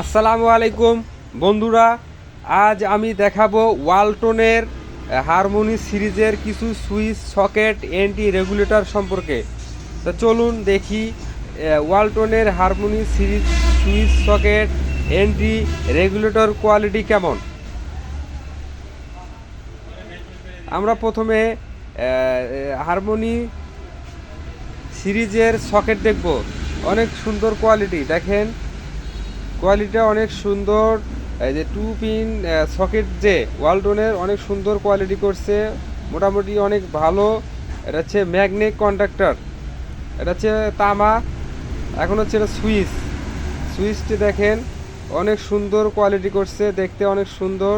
আসসালামু আলাইকুম, বন্ধুরা। আজ আমি দেখাবো ওয়ালটনের হারমোনি সিরিজের কিছু সুইচ, সকেট, এন্টি রেগুলেটর সম্পর্কে। তো চলুন দেখি ওয়ালটনের harmony series, switch, socket, anti regulator quality কেমন? আমরা প্রথমে হারমোনি সিরিজের সকেট দেখব। অনেক সুন্দর কোয়ালিটি। দেখেন কোয়ালিটিটা অনেক সুন্দর, এই যে টু পিন সকেট যে ওয়ালটনের অনেক সুন্দর কোয়ালিটি করছে, মোটামুটি অনেক ভালো। এটা হচ্ছে ম্যাগনেট কন্ডাক্টর এটা হচ্ছে তামা এখন হচ্ছে এটা সুইচ সুইচটি দেখেন, অনেক সুন্দর কোয়ালিটি করছে, দেখতে অনেক সুন্দর।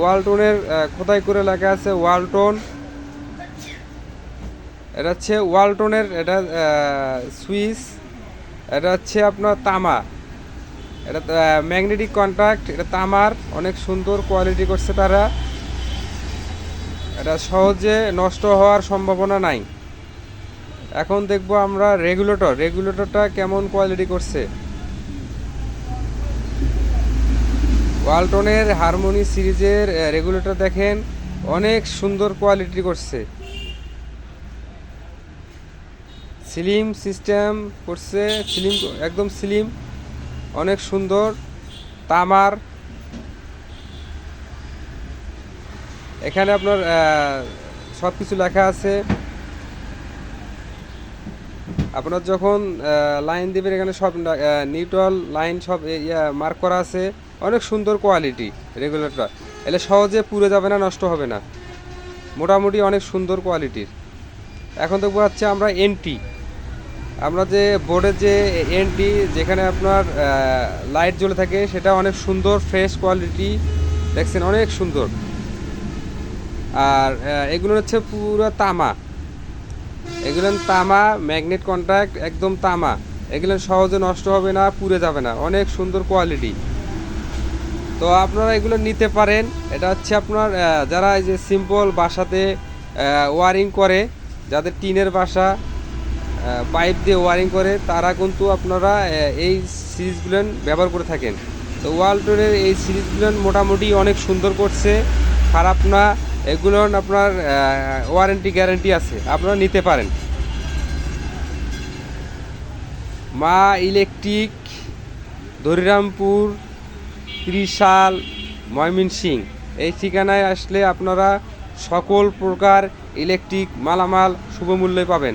ওয়ালটনের খোদাই করে লেখা আছে? ওয়ালটন এটা হচ্ছে ওয়ালটনের এটা সুইচ এটা হচ্ছে আপনার তামা এটা ম্যাগনেটিক কন্ট্যাক্ট এটা তামার, অনেক সুন্দর কোয়ালিটি করছে তারা। এটা সহজে নষ্ট হওয়ার সম্ভাবনা নাই। এখন দেখব আমরা রেগুলেটর রেগুলেটরটা কেমন কোয়ালিটি করছে। ওয়ালটনের হারমোনি সিরিজের রেগুলেটর দেখেন, অনেক সুন্দর কোয়ালিটি করছে। স্লিম সিস্টেম করছে, স্লিম একদম স্লিম। অনেক সুন্দর, তামার। এখানে আপনার সব কিছু লেখা আছে। আপনার যখন লাইন দিবেন, এখানে সব নিউট্রাল লাইন সব মার্ক করা আছে। অনেক সুন্দর কোয়ালিটি রেগুলেটর এলে সহজে পুড়ে যাবে না, নষ্ট হবে না। মোটামুটি অনেক সুন্দর কোয়ালিটির এখন দেখব হচ্ছে আমরা এনটি আমরা যে বোর্ডের যে এনটি যেখানে আপনার লাইট জ্বলে থাকে, সেটা অনেক সুন্দর ফ্রেশ কোয়ালিটি দেখছেন, অনেক সুন্দর। আর এগুলো হচ্ছে পুরো তামা। এগুলো তামা ম্যাগনেট কন্ট্যাক্ট একদম তামা। এগুলো সহজে নষ্ট হবে না, পুড়ে যাবে না, অনেক সুন্দর কোয়ালিটি তো আপনারা এগুলো নিতে পারেন। এটা হচ্ছে আপনার যারা এই যে সিম্পল বাসাতে ওয়ারিং করে, যাদের টিনের বাসা পাইপ দিয়ে ওয়ারিং করে, তারা কিন্তু আপনারা এই সিরিজগুলো ব্যবহার করে থাকেন। তো ওয়ালটনের এই সিরিজগুলো মোটামুটি অনেক সুন্দর করছে, খারাপ না এগুলো আপনার ওয়ারেন্টি গ্যারেন্টি আছে, আপনারা নিতে পারেন। মা ইলেকট্রিক দরিরামপুর ত্রিশাল, ময়মনসিং, এই ঠিকানায় আসলে আপনারা সকল প্রকার ইলেকট্রিক মালামাল শুভমূল্যে পাবেন।